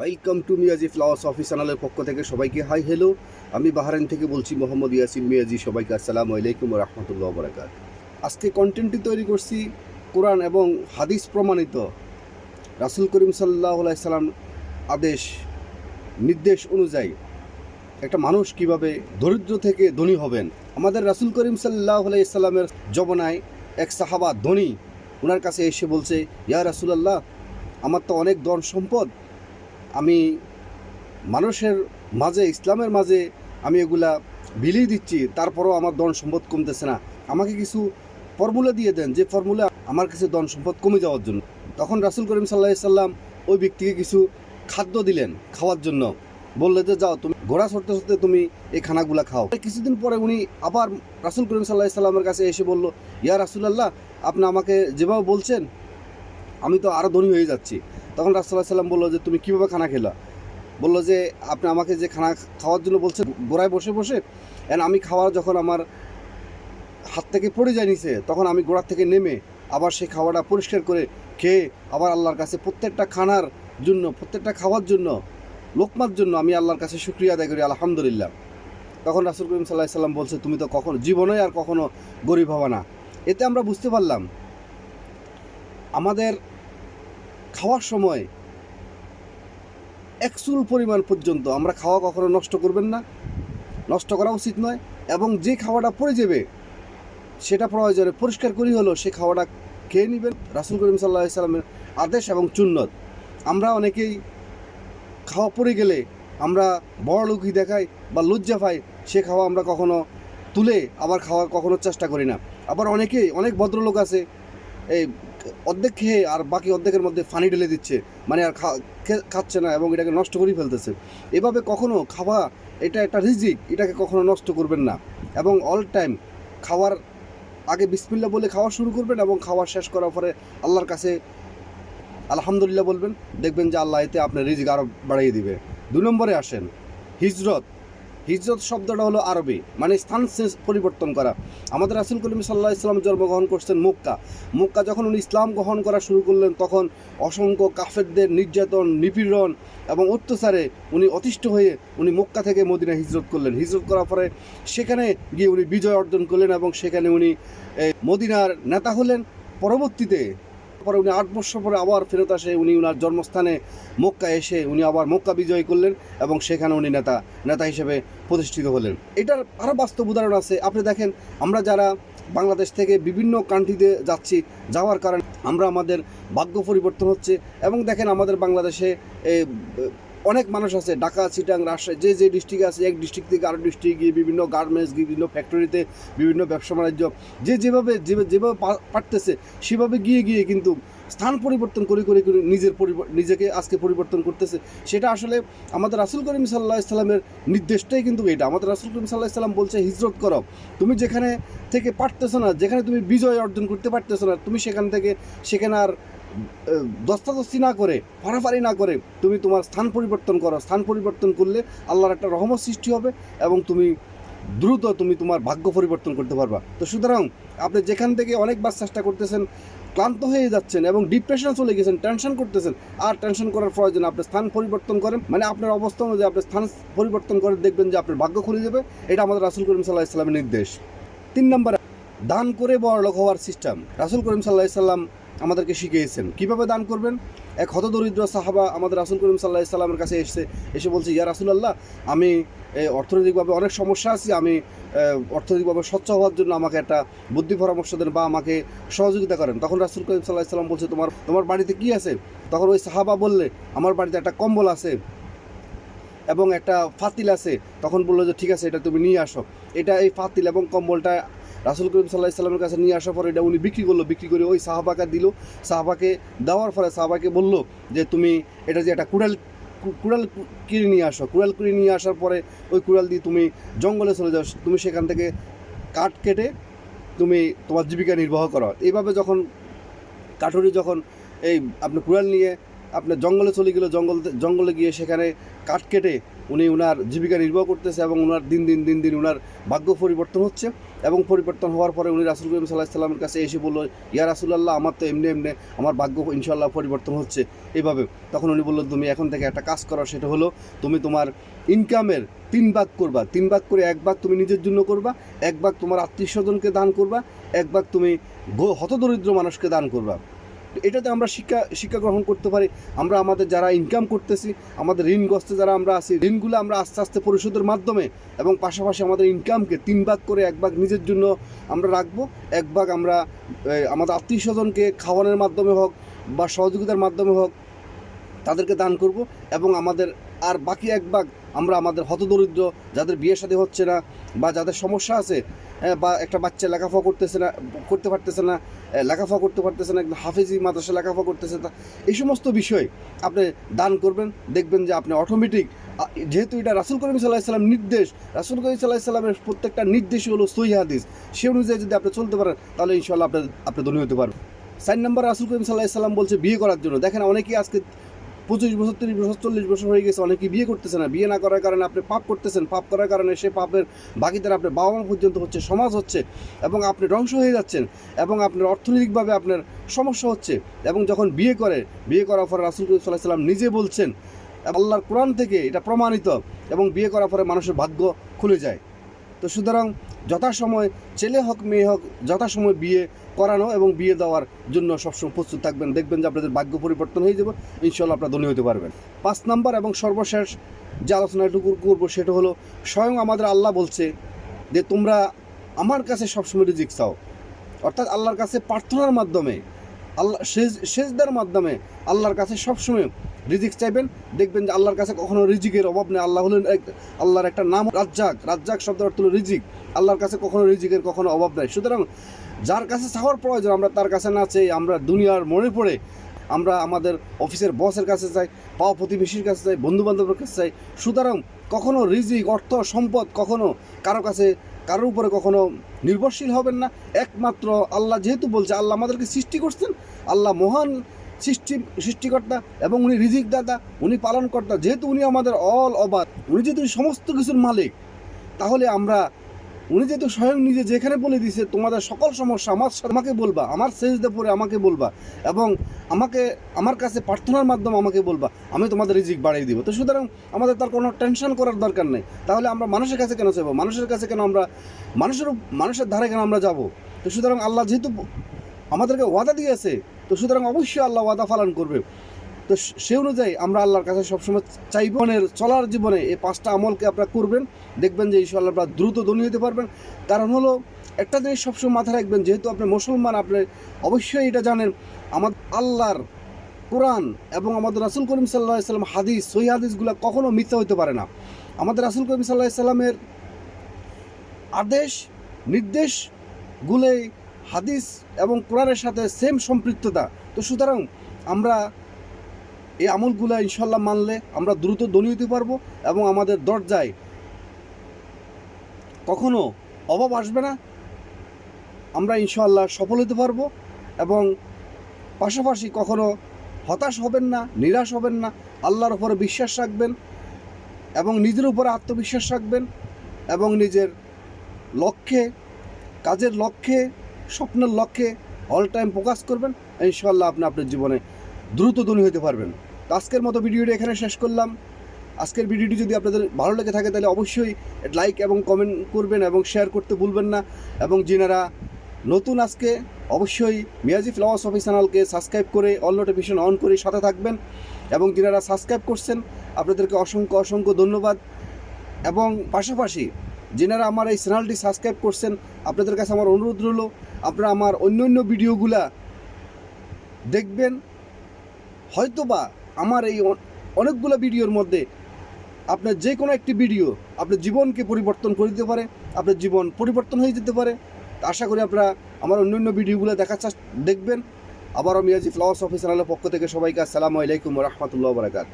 Welcome to Miyaji flowers office চ্যানেলের পক্ষ থেকে সবাইকে হাই হ্যালো আমি বাহারাইন থেকে বলছি মোহাম্মদ ইয়াসিন মিয়াজি, সবাইকে আসসালামু আলাইকুম রহমতুল্লাহ বরাকাত আজকে কন্টেন্টটি তৈরি করছি কোরআন এবং হাদিস প্রমাণিত। রাসুল করিম সাল্লাহ সাল্লাম আদেশ, নির্দেশ অনুযায়ী একটা মানুষ কীভাবে দরিদ্র থেকে ধনী হবেন। আমাদের রাসুল করিম সাল্লাহ সাল্লামের জবনায় এক সাহাবা ধনী ওনার কাছে এসে বলছে, ইয়া রাসুলাল্লাহ, আমার তো অনেক ধন সম্পদ আমি মানুষের মাঝে, ইসলামের মাঝে আমি এগুলা বিলিয়ে দিচ্ছি, তারপরও আমার ধন সম্পদ কমতেছে না। আমাকে কিছু ফর্মুলা দিয়ে দেন, যে ফর্মুলা আমার কাছে ধন সম্পদ কমে যাওয়ার জন্য। তখন রাসুল করিম সাল্লাহ সাল্লাম ওই ব্যক্তিকে কিছু খাদ্য দিলেন খাওয়ার জন্য। বললে যে, যাও, তুমি ঘোড়া ছড়তে ছড়তে তুমি এই খানাগুলা খাও। কিছুদিন পরে উনি আবার রাসুল করিম সাল্লাহ সাল্লামের কাছে এসে বলল, ইয়া রাসুলাল্লাহ, আপনি আমাকে যেভাবে বলছেন, আমি তো আরও ধনী হয়ে যাচ্ছি। তখন রাসুল্লাহ সাল্লাম বলল যে, তুমি কীভাবে খানা খেলা? বলল যে, আপনি আমাকে যে খানা খাওয়ার জন্য বলছেন, গোড়ায় বসে বসে এন্ড আমি খাওয়ার যখন আমার হাত থেকে পড়ে যায় নিচে, তখন আমি গোড়ার থেকে নেমে আবার সেই খাওয়াটা পরিষ্কার করে খেয়ে আবার আল্লাহর কাছে প্রত্যেকটা খানার জন্য, প্রত্যেকটা খাওয়ার জন্য, লোকমার জন্য আমি আল্লাহর কাছে শুক্রিয়া আদায় করি, আলহামদুলিল্লাহ। তখন রাসুল করিম সাল্লাহ সাল্লাম বলছে, তুমি তো কখনো, জীবনে আর কখনো গরিব হবে না। এতে আমরা বুঝতে পারলাম, আমাদের খাওয়ার সময় একচুল পরিমাণ পর্যন্ত আমরা খাওয়া কখনো নষ্ট করবেন না। নষ্ট করা উচিত নয় এবং যে খাওয়াটা পড়ে যাবে, সেটা প্রয়োজনে পরিষ্কার করি হলো সে খাওয়াটা খেয়ে নেবেন। রাসুল করিম সাল্লাহ সাল্লামের আদেশ এবং চুন্নত আমরা অনেকেই খাওয়া পড়ে গেলে আমরা বড় লোকই দেখাই বা লজ্জা পাই, সে খাওয়া আমরা কখনো তুলে আবার খাওয়ার কখনো চেষ্টা করি না। আবার অনেকেই, অনেক ভদ্রলোক আছে, এই অর্ধেক খেয়ে আর বাকি অর্ধেকের মধ্যে ফানি ঢেলে দিচ্ছে। মানে আর খাচ্ছে না এবং এটাকে নষ্ট করেই ফেলতেছে। এভাবে কখনো খাওয়া এটা একটা রিজিক, এটাকে কখনো নষ্ট করবেন না। এবং অল টাইম খাওয়ার আগে বিসমিল্লা বলে খাওয়া শুরু করবেন এবং খাওয়া শেষ করার পরে আল্লাহর কাছে আলহামদুলিল্লাহ বলবেন, দেখবেন যে আল্লাহ এতে আপনার রিজিক আরও বাড়িয়ে দিবে। দু নম্বরে আসেন, হিজরত। হিজরত শব্দটা হলো আরবি মানে স্থান পরিবর্তন করা। আমাদের রাসুল করিম সাল্লাহ ইসলাম জন্মগ্রহণ করছেন মক্কা। মক্কা যখন উনি ইসলাম গ্রহণ করা শুরু করলেন, তখন অসংখ্য কাফেরদের নির্যাতন, নিপীড়ন এবং অত্যাচারে উনি অতিষ্ঠ হয়ে উনি মক্কা থেকে মদিনা হিজরত করলেন। হিজরত করার পরে সেখানে গিয়ে উনি বিজয় অর্জন করলেন এবং সেখানে উনি মদিনার নেতা হলেন। পরবর্তীতে পরে উনি আট বছর পরে আবার ফেরত আসে, উনি উনার জন্মস্থানে মক্কা এসে উনি আবার মক্কা বিজয় করলেন এবং সেখানে উনি নেতা নেতা হিসেবে প্রতিষ্ঠিত হলেন। এটার আরও বাস্তব উদাহরণ আছে। আপনি দেখেন, আমরা যারা বাংলাদেশ থেকে বিভিন্ন কান্ট্রিতে যাচ্ছি, যাওয়ার কারণে আমরা আমাদের ভাগ্য পরিবর্তন হচ্ছে এবং দেখেন আমাদের বাংলাদেশে অনেক মানুষ আছে, ঢাকা, চিটাং, রাজশাহী, যে যে ডিস্ট্রিক্টে আছে, এক ডিস্ট্রিক্ট থেকে আরও ডিস্ট্রিক্ট গিয়ে বিভিন্ন গার্মেন্টস বিভিন্ন ফ্যাক্টরিতে বিভিন্ন ব্যবসা বাণিজ্য, যে যেভাবে যেভাবে পারতেছে, সেভাবে গিয়ে গিয়ে কিন্তু স্থান পরিবর্তন করে করে করে নিজের নিজেকে আজকে পরিবর্তন করতেছে। সেটা আসলে আমাদের রাসুল করিম সাল্লাহ ইসলামের নির্দেশটাই কিন্তু এটা। আমাদের রাসুল করিম সাল্লাহ ইসলাম বলছে, হিজরত করো। তুমি যেখানে থেকে পারতেছো না, যেখানে তুমি বিজয় অর্জন করতে পারতেছো না, তুমি সেখান থেকে, সেখানে আর দস্তাদস্তি না করে, ফাড়াফাড়ি না করে তুমি তোমার স্থান পরিবর্তন করো। স্থান পরিবর্তন করলে আল্লাহর একটা রহমত সৃষ্টি হবে এবং তুমি দ্রুত তুমি তোমার ভাগ্য পরিবর্তন করতে পারবা। তো সুতরাং আপনি যেখান থেকে অনেকবার চেষ্টা করতেছেন, ক্লান্ত হয়ে যাচ্ছেন এবং ডিপ্রেশনে চলে গেছেন টেনশন করতেছেন, আর টেনশন করার প্রয়োজন আপনি স্থান পরিবর্তন করেন। মানে আপনার অবস্থা অনুযায়ী আপনি স্থান পরিবর্তন করে দেখবেন যে আপনার ভাগ্য খুলে যাবে। এটা আমাদের রাসুল করিম সাল্লাহ ইসলামের নির্দেশ। তিন নম্বর, দান করে বড় লোক হওয়ার সিস্টেম রাসুল করিম সাল্লাহ সাল্লাম আমাদেরকে শিখিয়েছেন। কীভাবে দান করবেন? এক হতদরিদ্র সাহাবা আমাদের রাসুল করিম সাল্লাহ সাল্লামের কাছে এসে এসে বলছে, ইয়া রাসুলাল্লাহ, আমি অর্থনৈতিকভাবে অনেক সমস্যা আছি, আমি অর্থনৈতিকভাবে স্বচ্ছ হওয়ার জন্য আমাকে একটা বুদ্ধি পরামর্শ দেন বা আমাকে সহযোগিতা করেন। তখন রাসুল করিম সাল্লাহ সাল্লাম বলছে, তোমার তোমার বাড়িতে কি আছে? তখন ওই সাহাবা বললে, আমার বাড়িতে একটা কম্বল আছে এবং একটা ফাতিল আছে। তখন বলল যে, ঠিক আছে, এটা তুমি নিয়ে আসো। এটা এই ফাতিল এবং কম্বলটা রাসুল করিম সাল্লাহ ইসলামের কাছে নিয়ে আসার পরে এটা উনি বিক্রি করল, বিক্রি করে ওই সাহাবাকে দিল। সাহাবাকে দেওয়ার পরে সাহাবাকে বলল যে, তুমি এটা যে একটা কুড়াল কুড়াল কিনে নিয়ে আসো। কুড়াল কিনে নিয়ে আসার পরে ওই কুড়াল দিয়ে তুমি জঙ্গলে চলে যাও, তুমি সেখান থেকে কাঠ কেটে তুমি তোমার জীবিকা নির্বাহ করো। এইভাবে যখন কাঠুরি যখন এই আপনি কুড়াল নিয়ে আপনার জঙ্গলে চলে গেলো, জঙ্গল, জঙ্গলে গিয়ে সেখানে কাঠ কেটে উনি ওনার জীবিকা নির্বাহ করতেছে এবং ওনার দিন দিন দিন দিন ওনার ভাগ্য পরিবর্তন হচ্ছে এবং পরিবর্তন হওয়ার পরে উনি রাসুল করিম সাল্লাহ সাল্লামের কাছে এসে বলল, ইয়া রাসুলাল্লাহ, আমার তো এমনি এমনি আমার ভাগ্য ইনশাল্লাহ পরিবর্তন হচ্ছে। এইভাবে তখন উনি বলল, তুমি এখন থেকে একটা কাজ করো, সেটা হলো তুমি তোমার ইনকামের তিন ভাগ করবা। তিন ভাগ করে এক ভাগ তুমি নিজের জন্য করবা, এক ভাগ তোমার আত্মীয় স্বজনকে দান করবা, এক ভাগ তুমি হতদরিদ্র মানুষকে দান করবা। এটাতে আমরা শিক্ষা শিক্ষা গ্রহণ করতে পারি। আমরা আমাদের যারা ইনকাম করতেছি, আমাদের ঋণগ্রস্ত যারা আমরা আছি, ঋণগুলো আমরা আস্তে আস্তে পরিশোধের মাধ্যমে এবং পাশাপাশি আমাদের ইনকামকে তিন ভাগ করে এক ভাগ নিজের জন্য আমরা রাখব। এক ভাগ আমরা আমাদের আত্মীয় স্বজনকে খাওয়ানোর মাধ্যমে হোক বা সহযোগিতার মাধ্যমে হোক তাদেরকে দান করব এবং আমাদের আর বাকি এক ভাগ আমরা আমাদের হতদরিদ্র যাদের বিয়ে শাদী হচ্ছে না বা যাদের সমস্যা আছে হ্যাঁ, বা একটা বাচ্চা লেখাপড়া করতেছে না করতে পারতেছে না এ, লেখাপড়া করতে পারতেছে না হাফেজি মাদ্রাসা লেখাপড়া করতেছে না এই সমস্ত বিষয় আপনি দান করবেন দেখবেন যে আপনি অটোমেটিক যেহেতু এটা রাসুল করিম সাল্লাহ সাল্লাম নির্দেশ রাসুল করিম সাল্লাহ সাল্লামের প্রত্যেকটা নির্দেশই হলো সহি হাদিস সে অনুযায়ী যদি আপনি চলতে পারেন তাহলে ইনশাল্লাহ আপনি আপনি ধনী হতে পারবেন। সাইন নাম্বার রাসুল করিম সাল্লাহ সাল্লাম বলছে বিয়ে করার জন্য। দেখেন অনেকেই আজকে পঁচিশ বছর, তিরিশ বছর, চল্লিশ বছর হয়ে গেছে, অনেকে বিয়ে করতেছে না। বিয়ে না করার কারণে আপনি পাপ করতেছেন, পাপ করার কারণে সে পাপের বাকিদের আপনার বাবা মা পর্যন্ত হচ্ছে, সমাজ হচ্ছে এবং আপনি ধ্বংস হয়ে যাচ্ছেন এবং আপনার অর্থনৈতিকভাবে আপনার সমস্যা হচ্ছে এবং যখন বিয়ে করে, বিয়ে করার পরে রাসুল সাল্লাহ সাল্লাম নিজে বলছেন, আল্লাহর কোরআন থেকে এটা প্রমাণিত এবং বিয়ে করার পরে মানুষের ভাগ্য খুলে যায়। তো সুতরাং যথাসময় ছেলে হোক, মেয়ে হোক, যথাসময় বিয়ে করানো এবং বিয়ে দেওয়ার জন্য সবসময় প্রস্তুত থাকবেন। দেখবেন যে আপনাদের ভাগ্য পরিবর্তন হয়ে যাবে ইনশাল্লাহ আপনারা ধনী হতে পারবেন। পাঁচ নাম্বার এবং সর্বশেষ যে আলোচনাটুকু করব সেটা হলো, স্বয়ং আমাদের আল্লাহ বলছে যে, তোমরা আমার কাছে সবসময় রিজিক চাও। অর্থাৎ আল্লাহর কাছে প্রার্থনার মাধ্যমে, আল্লাহ শেষদের মাধ্যমে আল্লাহর কাছে সবসময় রিজিক চাইবেন, দেখবেন যে আল্লাহর কাছে কখনো রিজিকের অভাব নেই। আল্লাহ হলেন এক আল্লাহর একটা নাম রাজ্জাক। রাজ্জাক শব্দ অর্থ রিজিক। আল্লাহর কাছে কখনো রিজিকের কখনো অভাব নাই। সুতরাং যার কাছে চাওয়ার প্রয়োজন, আমরা তার কাছে না চাই আমরা দুনিয়ার মনে পড়ে আমরা আমাদের অফিসের বসের কাছে চাই পাওয়া প্রতিবেশীর কাছে চাই বন্ধু বান্ধবের কাছে চাই সুতরাং কখনো রিজিক, অর্থ, সম্পদ কখনো কারও কাছে, কারোর উপরে কখনো নির্ভরশীল হবেন না। একমাত্র আল্লাহ যেহেতু বলছে, আল্লাহ আমাদেরকে সৃষ্টি করছেন। আল্লাহ মহান সৃষ্টি সৃষ্টিকর্তা এবং উনি রিজিক দাতা, উনি পালনকর্তা। যেহেতু উনি আমাদের অল অবাধ উনি যেহেতু সমস্ত কিছুর মালিক, তাহলে আমরা, উনি যেহেতু স্বয়ং নিজে যেখানে বলে দিয়েছে, তোমাদের সকল সমস্যা আমার আমাকে বলবা, আমার সেজদে পরে আমাকে বলবা এবং আমাকে, আমার কাছে প্রার্থনার মাধ্যমে আমাকে বলবা, আমি তোমাদের রিজিক বাড়িয়ে দিব। তো সুতরাং আমাদের তার কোনো টেনশন করার দরকার নেই। তাহলে আমরা মানুষের কাছে কেন যাব মানুষের কাছে কেন আমরা, মানুষের মানুষের ধারে কেন আমরা যাব? তো সুতরাং আল্লাহ যেহেতু আমাদেরকে ওয়াদা দিয়েছে তো সুতরাং অবশ্যই আল্লাহ ওয়াদা পালন করবে। তো সে- অনুযায়ী আমরা আল্লাহর কাছে সবসময় চাইব। মনের চলার জীবনে এই পাঁচটা আমলকে আপনারা করবেন। দেখবেন যে ইনশাআল্লাহ আপনারা দ্রুত ধনী হতে পারবেন। কারণ হলো, একটা জিনিস সবসময় মাথায় রাখবেন, যেহেতু আপনি মুসলমান, আপনি অবশ্যই এটা জানেন আমার আল্লাহর কোরআন এবং আমাদের রাসুল করিম সাল্লাহ সাল্লাম হাদিস, সহি হাদিসগুলো কখনো মিথ্যা হতে পারে না। আমাদের রাসুল করিম সাল্লাহ সাল্লামের আদেশ, নির্দেশগুলোই হাদিস এবং কোরআনের সাথে সেম সম্পৃক্ততা। তো সুতরাং আমরা এই আমলগুলো ইনশাল্লাহ মানলে আমরা দ্রুত ধনী হতে পারব এবং আমাদের দরজায় কখনো অভাব আসবে না। আমরা ইনশাল্লাহ সফল হতে পারব এবং পাশাপাশি কখনো হতাশ হবেন না, নিরাশ হবেন না, আল্লাহর উপরে বিশ্বাস রাখবেন এবং নিজের উপরে আত্মবিশ্বাস রাখবেন এবং নিজের লক্ষ্যে, কাজের লক্ষ্যে স্বপ্নের লক্ষ্যে অল টাইম ফোকাস করবেন ইনশাল্লাহ আপনি আপনার জীবনে দ্রুত ধনী হতে পারবেন। তো আজকের মতো ভিডিওটি এখানে শেষ করলাম। আজকের ভিডিওটি যদি আপনাদের ভালো লেগে থাকে তাহলে অবশ্যই লাইক এবং কমেন্ট করবেন এবং শেয়ার করতে ভুলবেন না। এবং যিনারা নতুন আজকে, অবশ্যই মিয়াজি ফ্লাওয়ার্স অফিস চ্যানেলকে সাবস্ক্রাইব করে অল নোটিফিকেশন অন করে সাথে থাকবেন। এবং যিনারা সাবস্ক্রাইব করছেন, আপনাদেরকে অসংখ্য অসংখ্য ধন্যবাদ। এবং পাশাপাশি যিনারা আমার এই চ্যানেলটি সাবস্ক্রাইব করছেন, আপনাদের কাছে আমার অনুরোধ রইল, আপনারা আমার অন্য অন্য ভিডিওগুলা দেখবেন। হয়তোবা আমার এই অনেকগুলো ভিডিওর মধ্যে আপনার যে কোনো একটি ভিডিও আপনার জীবনকে পরিবর্তন করে দিতে পারে, আপনার জীবন পরিবর্তন হয়ে যেতে পারে। আশা করি আপনারা আমার অন্য অন্য ভিডিওগুলো দেখার দেখবেন। আবারও মিয়াজি ফ্লাওয়ার্স অফিস চ্যানেলের পক্ষ থেকে সবাইকে আসসালামু আলাইকুম রহমতুল্লাহ বারাকাত